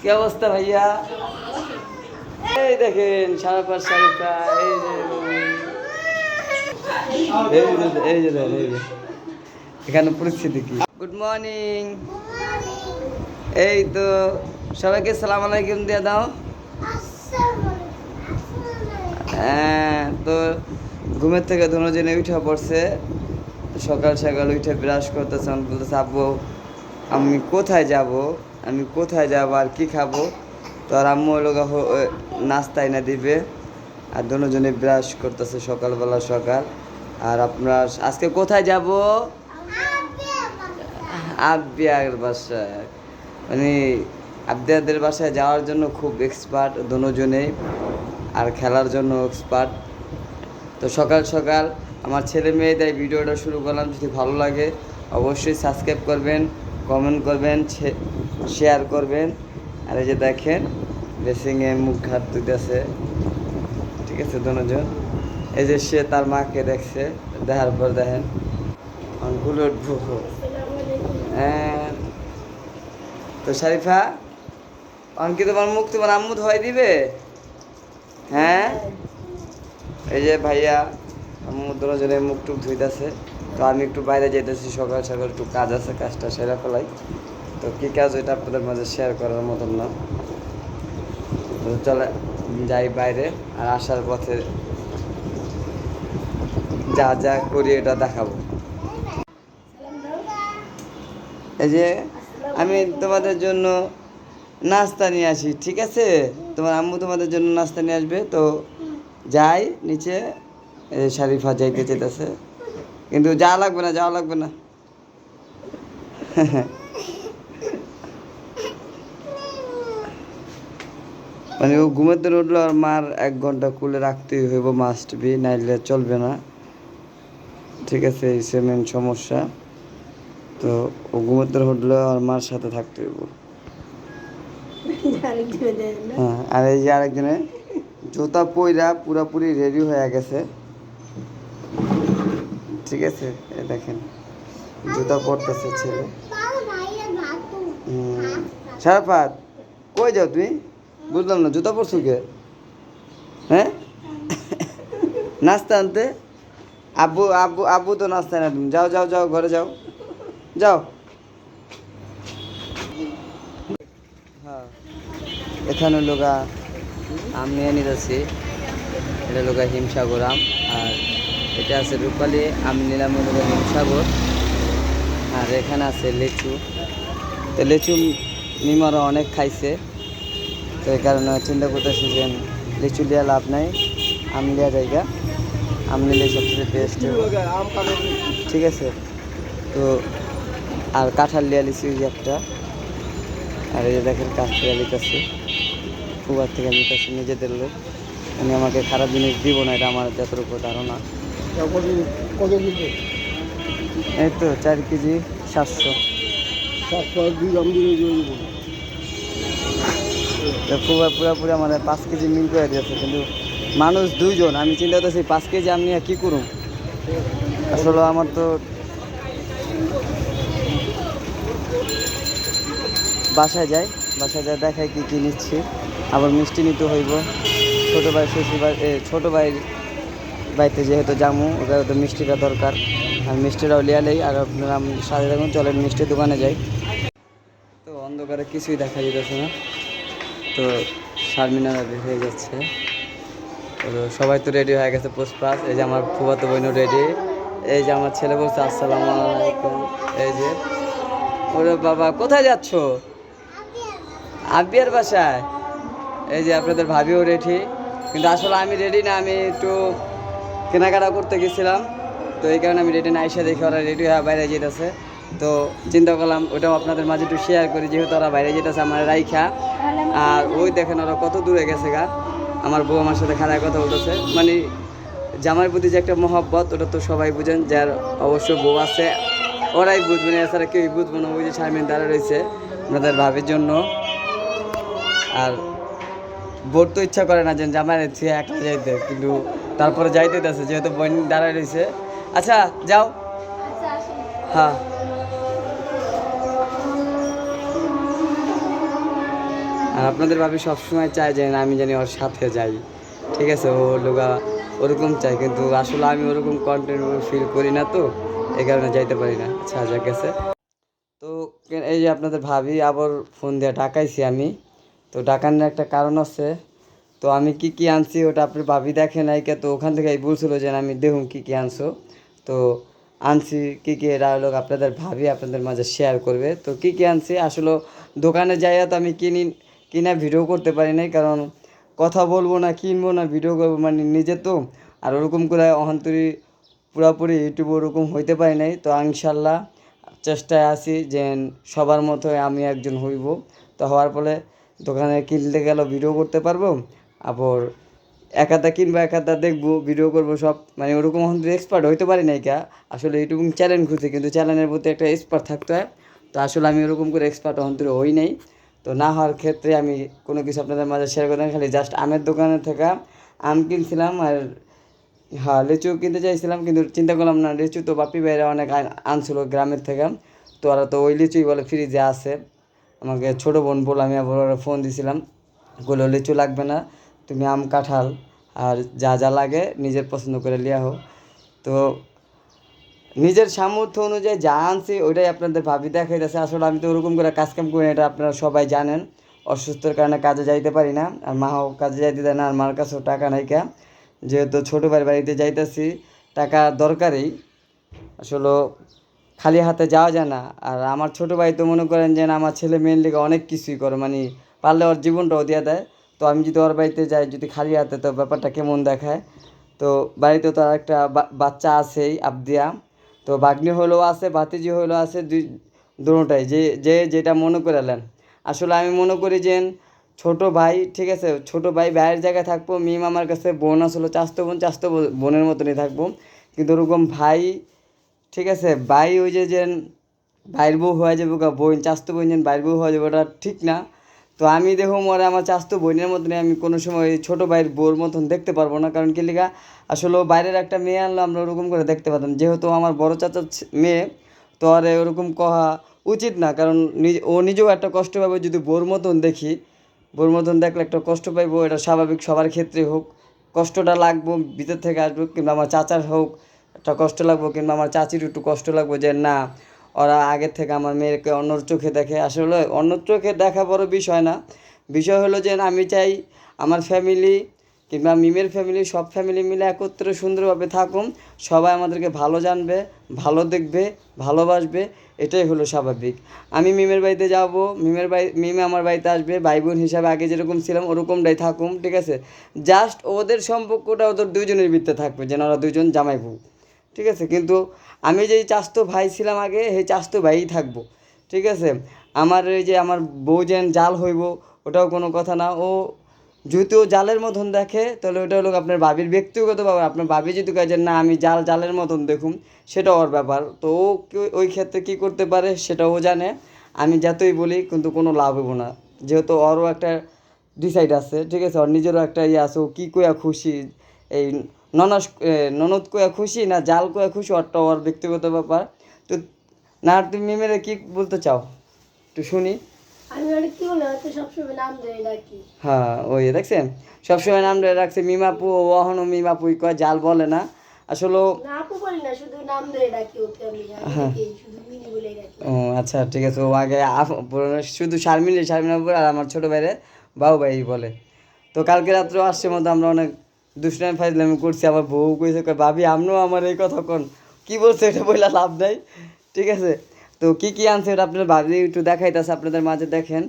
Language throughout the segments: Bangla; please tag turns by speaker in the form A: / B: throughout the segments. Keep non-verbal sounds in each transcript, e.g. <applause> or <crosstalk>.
A: কি অবস্থা ভাইয়া? এই দেখেন, সারা পাঁচ এই যে এই যে এই যে এখানে পরিস্থিতি কি? গুড মর্নিং এই তো, সবাইকে সালাম আলাইকুম দিয়ে দাও। হ্যাঁ তো ঘুমের থেকে দুজনে উঠে পড়ছে। সকাল সকাল উঠে ব্রাশ করতেছে বলতেছে, আব্বু, আমি কোথায় যাব? আমি কোথায় যাব আর কি খাব? তো আর আম্মু লোক নাস্তা এনে দিবে। আর দুজনে ব্রাশ করতেছে সকালবেলা সকাল। আর আপনার আজকে কোথায় যাব? আব্বিয়ার বাসায়। মানে আব্দিয়াদের বাসায় যাওয়ার জন্য খুব এক্সপার্ট দুজনেই। আর খেলার জন্য এক্সপার্ট তো সকাল সকাল আমার ছেলে মেয়েদের ভিডিওটা শুরু করলাম। যদি ভালো লাগে অবশ্যই সাবস্ক্রাইব করবেন কমেন্ট করবেন। শেয়ার করবেন। আর এই যে দেখেন ড্রেসিংয়ে মুখ ঘাট দিতেছে ঠিক আছে, দুজন। এই যে সে তার মাকে দেখছে, দেখার পর দেখেন অনগুলো হ্যাঁ। তো শারিফা, অনকি তোমার মুখ তোমার আম্মু ধোয়াই দিবে? হ্যাঁ? এই যে ভাইয়া, আম্মু দুজনে মুখ টুক ধুইতেছে। তো আমি একটু বাইরে যেতেছি সকাল সকাল একটু কাজ আছে, কাজটা সেরা ফেলাই। তো কী কাজ ওইটা আপনাদের মাঝে শেয়ার করার মতন না। চলে যাই বাইরে আর আসার পথে যা যা করি এটা দেখাবো। এই যে আমি তোমাদের জন্য নাস্তা নিয়ে আসি, ঠিক আছে? তোমার আম্মু তোমাদের জন্য নাস্তা নিয়ে আসবে, তো যাই নিচে শারিফা যাইতে যেতেছে কিন্তু যা লাগবে না, যাওয়া লাগবে না। <laughs> মানে ও দিন উঠল আর মার এক ঘণ্টা কুলে রাখতেই হইব মাস্ট বি নাইলে চলবে না। ঠিক আছে এই সেমেন সমস্যা। তো ও দিন উঠল আর মার সাথে থাকতে হইব। হ্যাঁ আর এই যে আরেকজনে জুতা পইরা পুরাপুরি রেডি হয়ে গেছে। ঠিক আছে এই দেখেন জুতা পরতেছে ছেলে। হুম। সারাফাত কই যাও তুমি? বুঝলাম না, জুতা পরছো কে? হ্যাঁ? নাস্তা আনতে? আব্বু আব্বু আব্বু তো নাস্তা না তুমি। যাও যাও যাও, ঘরে যাও। যাও। হ্যাঁ। এখানে লোকা আম নিয়ে নিতেছি। এটা লোকা হিমসাগর আম। আর এটা আছে রূপালি আমি নিলাম লোকা হিমসাগর। আর এখানে আছে লিচু। তো লিচু মিমারা অনেক খাইছে। তো এই কারণে চিন্তা করতেছি যে লিচু লিয়া লাভ নাই, আম লিয়া জায়গা। আম নিলে সবচেয়ে বেস্ট ঠিক আছে? তো আর কাঁঠাল লিয়া লিচু একটা। আর এই দেখেন কাঁঠাল লিতেছে। ফুবার থেকে নিতেছে নিজেদের লোক। উনি আমাকে খারাপ জিনিস দিব না, এটা আমার যতটুকু ধারণা। এই তো চার কেজি সাতশো।
B: সাতশো দুই দাম দিয়ে
A: পুরো পুরোপুরি আমার পাঁচ কেজি মিল করে দিয়েছে, কিন্তু মানুষ দুইজন, আমি চিন্তা করতেছি, পাঁচ কেজি আমি কী করুম? আসলে আমার তো বাসায় যাই বাসায় যাই দেখাই কী কী নিচ্ছি, আবার মিষ্টি নিতে হইব। ছোটো ভাই, শ্বশুর ভাই ছোটো ভাইয়ের বাড়িতে যেহেতু জামু, ওদের তো মিষ্টিটা দরকার। আর মিষ্টিটাও লিয়ালেই আর আপনারা সাথে থাকুন চলেন মিষ্টির দোকানে যাই। তো অন্ধকারে কিছুই দেখা যেতেছে না। তো শারমিনারা বের হয়ে যাচ্ছে তো সবাই তো রেডি হয়ে গেছে পুষ্পাস। এই যে আমার ফুফাতো বইনও রেডি এই যে আমার ছেলে বলছে, আসসালামু আলাইকুম। এই যে। ওরে বাবা, কোথায় যাচ্ছ? আব্বিয়ার বাসায়। এই যে আপনাদের ভাবিও রেডি কিন্তু আসলে আমি রেডি না, আমি একটু কেনাকাটা করতে গেছিলাম। তো এই কারণে আমি রেডি না, এসে দেখি ওরা রেডি হয়ে বাইরে যেতেছে। তো চিন্তা করলাম ওটাও আপনাদের মাঝে একটু শেয়ার করি যেহেতু ওরা বাইরে যেতেছে আমার রাইখা। আর ওই দেখেন ওরা কত দূরে গেছে গা। আমার বউ আমার সাথে খারাপ কথা বলতেছে। মানে জামার প্রতি যে একটা মহব্বত ওটা তো সবাই বুঝেন যার অবশ্য বউ আছে ওরাই বুঝবে না এছাড়া কেউই বুঝব না ওই যে শারমিন দ্বারা রয়েছে আপনাদের ভাবির জন্য। আর বোর তো ইচ্ছা করে না যে জামাই রেখে একলা যাইতে কিন্তু তারপরে যাইতে যেহেতু বোন দাঁড়ায় রয়েছে। আচ্ছা যাও। হ্যাঁ। আর আপনাদের ভাবি সবসময় চায় যে, না, আমি জানি ওর সাথে যাই। ঠিক আছে, ও লোকা ওরকম চাই কিন্তু আসলে আমি ওরকম কন্টেন্ট ফিল করি না তো, এই কারণে যাইতে পারি না। আচ্ছা যা গেছে। তো এই যে আপনাদের ভাবি আবার ফোন দিয়ে ডাকাইছি আমি। তো ডাকানোর একটা কারণ আছে। তো আমি কি কি আনছি ওটা আপনি ভাবি দেখে নাই কে, তো ওখান থেকে বলছিল যে আমি দেখুন কি কি আনছো। তো আনছি কি কি এরা হলো আপনাদের ভাবি আপনাদের মাঝে শেয়ার করবে। তো কি কি আনছি? আসলে দোকানে যাইয়া তো আমি কিনি কিনা ভিডিও করতে পারি নাই, কারণ কথা বলব না কিনবো না, ভিডিও করব মানে নিজে তো। আর ওরকম করে অহন্তরি পুরাপুরি ইউটিউব ওরকম হইতে পারি নাই। তো ইনশাল্লাহ চেষ্টায় আছি যে সবার মতো আমি একজন হইব। তো হওয়ার ফলে দোকানে কিনতে গেলেও ভিডিও করতে পারব, আবার একাদা কিনবো, একাদা দেখব, ভিডিও করব, সব মানে ওরকম এখন এক্সপার্ট হইতে পারি নাই কা আসলে ইউটিউব চ্যানেল খুঁজছি, কিন্তু চ্যানেলের প্রতি একটা এক্সপার্ট থাকতে হয়। তো আসলে আমি ওরকম করে এক্সপার্ট অন্তরে হই নাই। তো না হওয়ার ক্ষেত্রে আমি কোনো কিছু আপনাদের মাঝে শেয়ার করি না খালি জাস্ট আমের দোকানে থেকে আম কিনছিলাম আর হ্যাঁ লিচু কিনতে চাইছিলাম কিন্তু চিন্তা করলাম না, লিচু তো বাপি ভাইরা অনেক আন- আনছিল গ্রামের থেকে। তো ওরা তো ওই লিচুই বলে ফ্রিজে আছে। আমাকে ছোটো বোন বলে আমি আবার ওরা ফোন দিছিলাম। বলল, লিচু লাগবে না, তুমি আম কাঁঠাল আর যা যা লাগে নিজের পছন্দ করে লিয়া হোক। তো নিজের সামর্থ্য অনুযায়ী যা আনছি ওইটাই আপনাদের ভাবি দেখাইতেছে। আসলে আমি তো ওরকম করে কাজ কাম করি না, এটা আপনারা সবাই জানেন। অসুস্থর কারণে কাজে যাইতে পারি না আর মাও কাজে যাইতে দেয় না আর মার কাছেও টাকা নাই কা। যেহেতু ছোটো ভাই বাড়িতে যাইতেছি টাকা দরকারই। আসলে খালি হাতে যাওয়া যায় না আর আমার ছোটো ভাই তো মনে করেন যে আমার ছেলে মেয়ের লিগে অনেক কিছুই করে মানে পারলে ওর জীবনটাও দিয়ে দেয়। তো আমি যদি ওর বাড়িতে যাই যদি খালি হাতে তো ব্যাপারটা কেমন দেখায়? তো বাড়িতে তো আর একটা বাচ্চা আছেই আবদিয়া। তো বাগ্নি হলেও আছে, ভাতিজি হলেও আছে, দুই দুটাই, যে যে যেটা মনে করে নেন। আসলে আমি মনে করি যে, ছোট ভাই, ঠিক আছে, ছোট ভাই ভাইয়ের জায়গায় থাকব, মিম আমার কাছে বোন আসলে চাস্তো বোন চাস্তো বোন- বোনের মতনই থাকব। কিন্তু ওরকম ভাই, ঠিক আছে, ভাই ওই যে যে ভাইয়ের বউ হয়ে যাবে বোন চাস্তো বোন যেন ভাইয়ের বউ হয়ে যাবে, ওটা ঠিক না। তো আমি দেখো মরে আমার চাস্তো বোনের মতনই আমি কোনো সময় ছোটো ভাইয়ের বউর মতন দেখতে পারব না, কারণ কি লিগা, আসলে বাইরের একটা মেয়ে আনলো, আমরা ওরকম করে দেখতে পারতাম। যেহেতু আমার বড় চাচার মেয়ে, তো আর ওরকম কহা উচিত না, কারণ ও নিজেও একটা কষ্ট পাবে যদি বোর মতন দেখি। বোর মতন দেখলে একটা কষ্ট পাইবো, এটা স্বাভাবিক সবার ক্ষেত্রে হোক। কষ্টটা লাগবো, ভিতর থেকে আসব, কিংবা আমার চাচার হোক, একটা কষ্ট লাগবো, কিংবা আমার চাচির একটু কষ্ট লাগবো যে না ওরা আগের থেকে আমার মেয়েকে অন্য চোখে দেখে। আসলে অন্য চোখে দেখা বড় বিষয় না। বিষয় হলো যে আমি চাই আমার ফ্যামিলি কিংবা মিমের ফ্যামিলি সব ফ্যামিলি মিলে একত্রে সুন্দরভাবে থাকুন সবাই আমাদেরকে ভালো জানবে, ভালো দেখবে, ভালোবাসবে, এটাই হলো স্বাভাবিক। আমি মিমের বাড়িতে যাব, মিমের বাড়ি, মিমে আমার বাড়িতে আসবে ভাই বোন হিসাবে আগে যেরকম ছিলাম ওরকমটাই থাকুম ঠিক আছে? জাস্ট ওদের সম্পর্কটা ওদের দুজনের ভিত্তে থাকবে, যেন ওরা দুজন জামাই বউ। ঠিক আছে? কিন্তু আমি যেই চাস্তো ভাই ছিলাম আগে, সেই চাস্তো ভাইই থাকব। ঠিক আছে? আমার এই যে আমার বউ যেন জাল হইব, ওটাও কোনো কথা না। ও যদি ও জালের মতন দেখে, তাহলে ওটা হলো আপনার বাবির ব্যক্তিগত ব্যাপার। আপনার বাবি যদি কয় না, আমি জাল জালের মতন দেখুন সেটা ওর ব্যাপার। তো ও ওই ক্ষেত্রে কী করতে পারে সেটা ও জানে। আমি যতই বলি, কিন্তু কোনো লাভ হব না। যেহেতু ওরও একটা ডিসাইড সাইড আছে, ঠিক আছে? ওর নিজেরও একটা ইয়ে আছে। ও কী কয়া খুশি? এই ননস ননদ কয়া খুশি না জাল কয়া খুশি ওরটা ওর ব্যক্তিগত ব্যাপার। তো না তুমি মিমেরে কি বলতে চাও? একটু শুনি। হ্যাঁ ওই দেখছেন? সবসময় নাম ধরে রাখছে মিমাপু ও অহনো মিমাপুই কয় জাল বলে না। আসলে ও আচ্ছা ঠিক আছে ও আগে শুধু শারমিলি শারমিনাপুর আর আমার ছোটো ভাইরে বাবু ভাই বলে। তো কালকে রাত্রে আসছে মতো আমরা অনেক দুষ্টাইম ফাইজলামি করছি আবার বউ কইছে কয় ভাবি আপনিও আমার এই কথা কোন। কি বলছে এটা বইলা লাভ নাই ঠিক আছে? তো কি কি আনছে এটা আপনার ভাবি একটু দেখাইতেছে আপনাদের মাঝে দেখেন।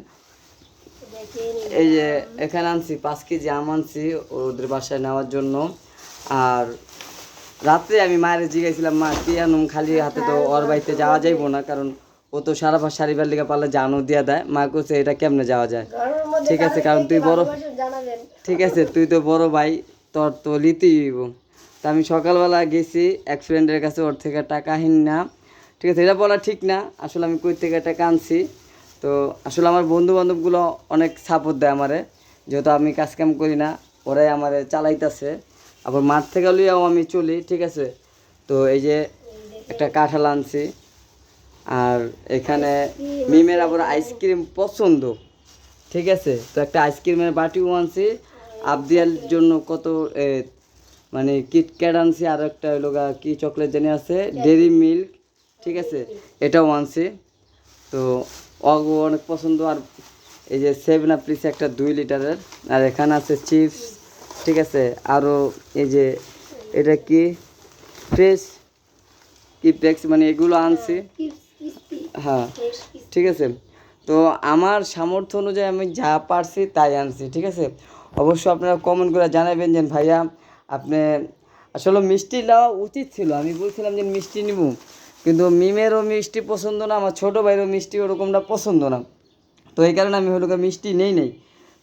A: এই যে এখানে আনছি পাঁচ কেজি আম আনছি ওদের বাসায় নেওয়ার জন্য। আর রাত্রে আমি মায়ের জিগাইছিলাম মা কি আনুম? খালি হাতে তো ওর বাড়িতে যাওয়া যাইবো না। কারণ ও তো সারা পাশ সারিবার লিগে পারলে জানও দিয়া দেয়। মা কইছে এটা কেমনে যাওয়া যায়? ঠিক আছে কারণ তুই বড় ঠিক আছে তুই তো বড় ভাই। তো লিতেই হইব। তা আমি সকালবেলা গেছি, এক ফ্রেন্ডের কাছে, ওর থেকে টাকা হিন না ঠিক আছে, এটা বলা ঠিক না, আসলে আমি কই থেকে টাকা আনছি। তো আসলে আমার বন্ধু বান্ধবগুলো অনেক সাপোর্ট দেয় আমারে, যেহেতু আমি কাজ কাম করি না, ওরাই আমারে চালাইতেছে। আবার মাঠ থেকে লইয়াও আমি চলি, ঠিক আছে? তো এই যে একটা কাঁঠাল আনছি, আর এখানে মিমের আবার আইসক্রিম পছন্দ, ঠিক আছে? তো একটা আইসক্রিমের বাটিও আনছি আবদিয়ার জন্য কত এ, মানে কিটক্যাট আনছি আর একটা হলো গা কি চকলেট জানি আছে ডেরি মিল্ক ঠিক আছে? এটাও আনছি। তো অগো অনেক পছন্দ আর এই যে সেভেন আপ একটা দুই লিটারের আর এখানে আছে চিপস ঠিক আছে? আরও এই যে এটা কি? ফ্রেশ কি ফ্লেক্স মানে এগুলো আনছি। হ্যাঁ ঠিক আছে? তো আমার সামর্থ্য অনুযায়ী আমি যা পারছি তাই আনছি ঠিক আছে? অবশ্য আপনারা কমেন্ট করে জানাবেন যে, ভাইয়া, আপনি আসলে মিষ্টি নেওয়া উচিত ছিল। আমি বলছিলাম যে মিষ্টি নিব। কিন্তু মিমেরও মিষ্টি পছন্দ না, আমার ছোটো ভাইয়েরও মিষ্টি ওরকমটা পছন্দ না। তো এই কারণে আমি হলো মিষ্টি নেই নেই।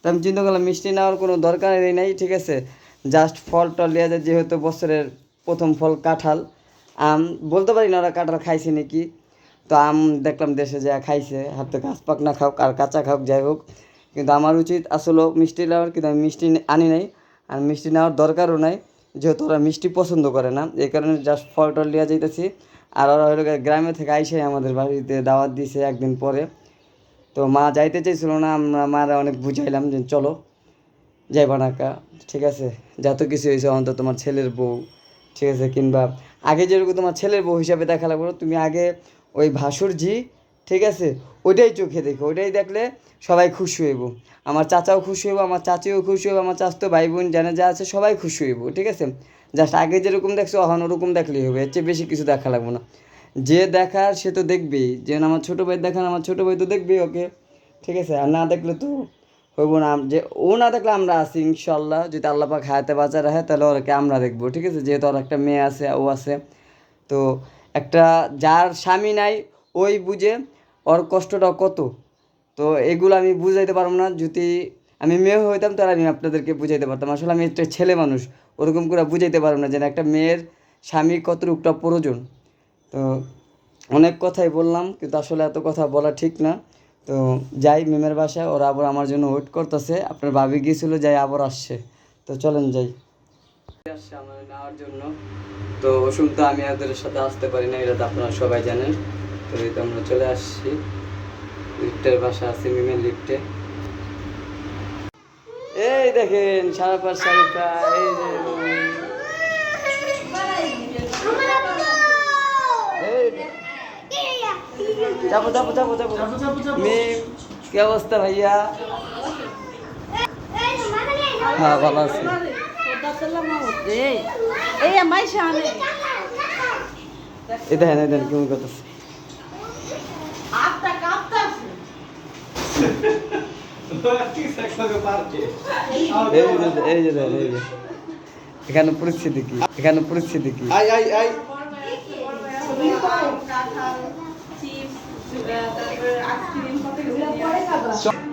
A: তো আমি চিন্তা করলাম, মিষ্টি নেওয়ার কোনো দরকারই নেই, নাই, ঠিক আছে? জাস্ট ফল টল লিয়ে যায় যেহেতু বছরের প্রথম ফল কাঁঠাল, আম, বলতে পারি না ওরা কাঁঠাল খাইছে নাকি? তো আম দেখলাম দেশে যা খাইছে, হাতে গাছ পাক না খাওক আর কাঁচা খাওক যাই হোক। কিন্তু আমার উচিত আসলে মিষ্টি নেওয়ার, কিন্তু আমি মিষ্টি আনি নাই। আর মিষ্টি নেওয়ার দরকারও নাই, যেহেতু ওরা মিষ্টি পছন্দ করে না। এই কারণে জাস্ট ফল টল লিয়ে যাইতেছি। আর ওরা হলো গ্রামে থেকে আইসে আমাদের বাড়িতে দাওয়াত দিয়েছে একদিন পরে। তো মা যাইতে চাইছিল না, আমরা মারা অনেক বুঝাইলাম যে চলো, যাইবা না কা, ঠিক আছে? যত কিছু হয়েছে অন্তত তোমার ছেলের বউ, ঠিক আছে? কিংবা আগে যেরকম তোমার ছেলের বউ হিসাবে দেখা লাগল তুমি আগে ওই ভাসুর জি ঠিক আছে? ওইটাই চোখে দেখো, ওইটাই দেখলে সবাই খুশি হইব। আমার চাচাও খুশি হইব, আমার চাচিও খুশি হইব, আমার চাচতো ভাই বোন জানে যা আছে সবাই খুশি হইব, ঠিক আছে? জাস্ট আগে যেরকম দেখছ, এখন ওরকম দেখলেই হবে, এর চেয়ে বেশি কিছু দেখা লাগবে না। যে দেখার সে তো দেখবেই যেন আমার ছোটো ভাই দেখান আমার ছোটো ভাই তো দেখবেই ওকে, ঠিক আছে? আর না দেখলে তো হইব না যে ও না দেখলে আমরা আছি ইনশাল্লাহ যদি আল্লাহ পাক হায়াতে বাঁচা রাখে, তাহলে ওরকে আমরা দেখব, ঠিক আছে? যেহেতু ওর একটা মেয়ে আছে, ও আছে। তো একটা যার স্বামী নাই, ওই বুঝে ওর কষ্টটা কত? তো এগুলো আমি বুঝাইতে পারব না। যদি আমি মেয়ে হইতাম তাহলে আমি আপনাদেরকে বুঝাইতে পারতাম। আসলে আমি একটা ছেলে মানুষ, ওরকম করে বুঝাইতে পারব না যে একটা মেয়ের স্বামী কত রূপটা প্রয়োজন। তো অনেক কথাই বললাম, কিন্তু আসলে এত কথা বলা ঠিক না। তো যাই, মেমের বাসায় ওরা আবার আমার জন্য ওয়েট করতেছে। আপনার ভাবি গিয়েছিল, যাই, আবার আসছে। তো চলেন যাই। আসছে আমার নেওয়ার জন্য। তো ওষুধ আমি ওদের সাথে আসতে পারি না এটা তো আপনারা সবাই জানেন। তো এই তো আমরা চলে আসছি। লিফটের বাসা আছে মিমের লিফটে। এই দেখেন সারা পাঁচ শাড়িটা এই যে। যাব যাব যাব যাব। মিম কি অবস্থা ভাইয়া? হ্যাঁ ভালো আছি।
C: এই
A: দেখেন এই দেখেন কেমন করতেছে। এই যে এই যে দেখেন এই যে এখানে পরিস্থিতি কি? এখানে পরিস্থিতি কি?
B: আই আই আই
C: চিপস তারপরে আইসক্রিম কত কিছু নিয়ে আসছে।